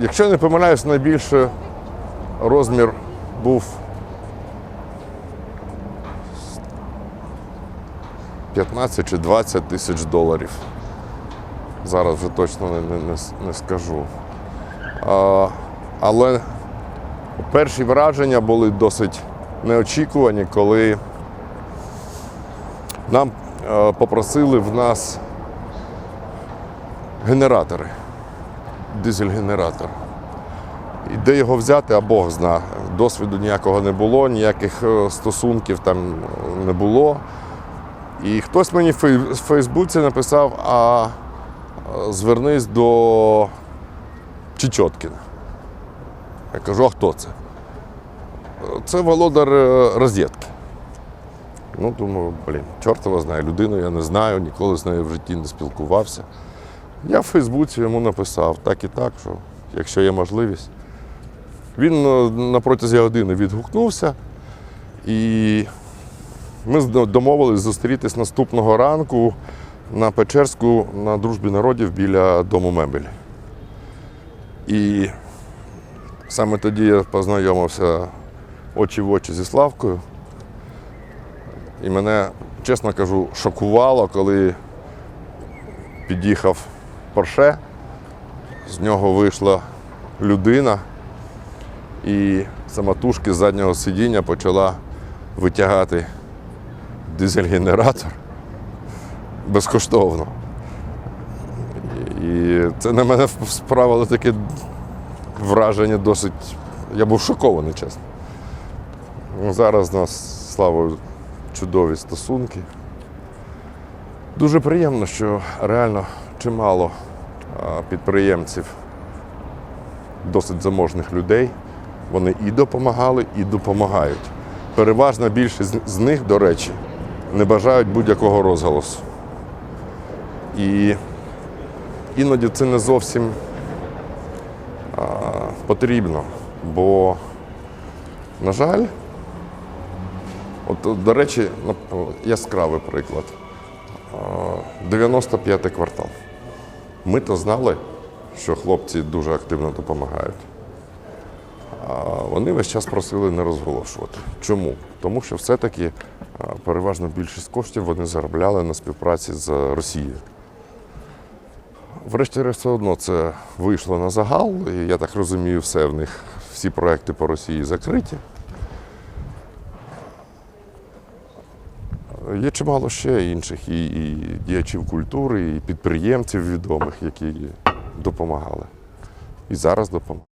Якщо не помиляюсь, найбільше розмір був 15 чи 20 тисяч доларів. Зараз вже точно не, не, не, скажу. А, але перші враження були досить неочікувані, коли нам е, попросили в нас генератори, дизель-генератор. І де його взяти, а Бог зна. Досвіду ніякого не було, ніяких е, стосунків там не було. І хтось мені в Фейсбуці написав, а е, звернись до Чечоткіна. Я кажу, а хто це? «Е, Це володар е, розетки. Ну, думаю, блін, чорт знає, людину я не знаю, ніколи з нею в житті не спілкувався. Я в Фейсбуці йому написав так і так, що якщо є можливість. Він е, на протязі години відгукнувся, і ми домовились зустрітись наступного ранку на Печерську на дружбі народів біля дому мебелі. І саме тоді я познайомився очі в очі зі Славкою. І мене, чесно кажу, шокувало, коли під'їхав Порше, з нього вийшла людина і самотужки з заднього сидіння почала витягати дизель-генератор безкоштовно. І це на мене справило таке враження досить. Я був шокований, чесно. Зараз у нас славою чудові стосунки. Дуже приємно, що реально чимало підприємців, досить заможних людей, вони і допомагали, і допомагають. Переважна більшість з- них, до речі, не бажають будь-якого розголосу. І іноді це не зовсім а, потрібно, бо, на жаль, от, до речі, яскравий приклад. 95-й квартал. Ми то знали, що хлопці дуже активно допомагають. А вони весь час просили не розголошувати. Чому? Тому що все-таки переважно більшість коштів вони заробляли на співпраці з Росією. Врешті-решт, все одно це вийшло на загал, і я так розумію, все в них, всі проекти по Росії закриті. Є чимало ще інших і, і діячів культури, і підприємців відомих, які допомагали. І зараз допомагають.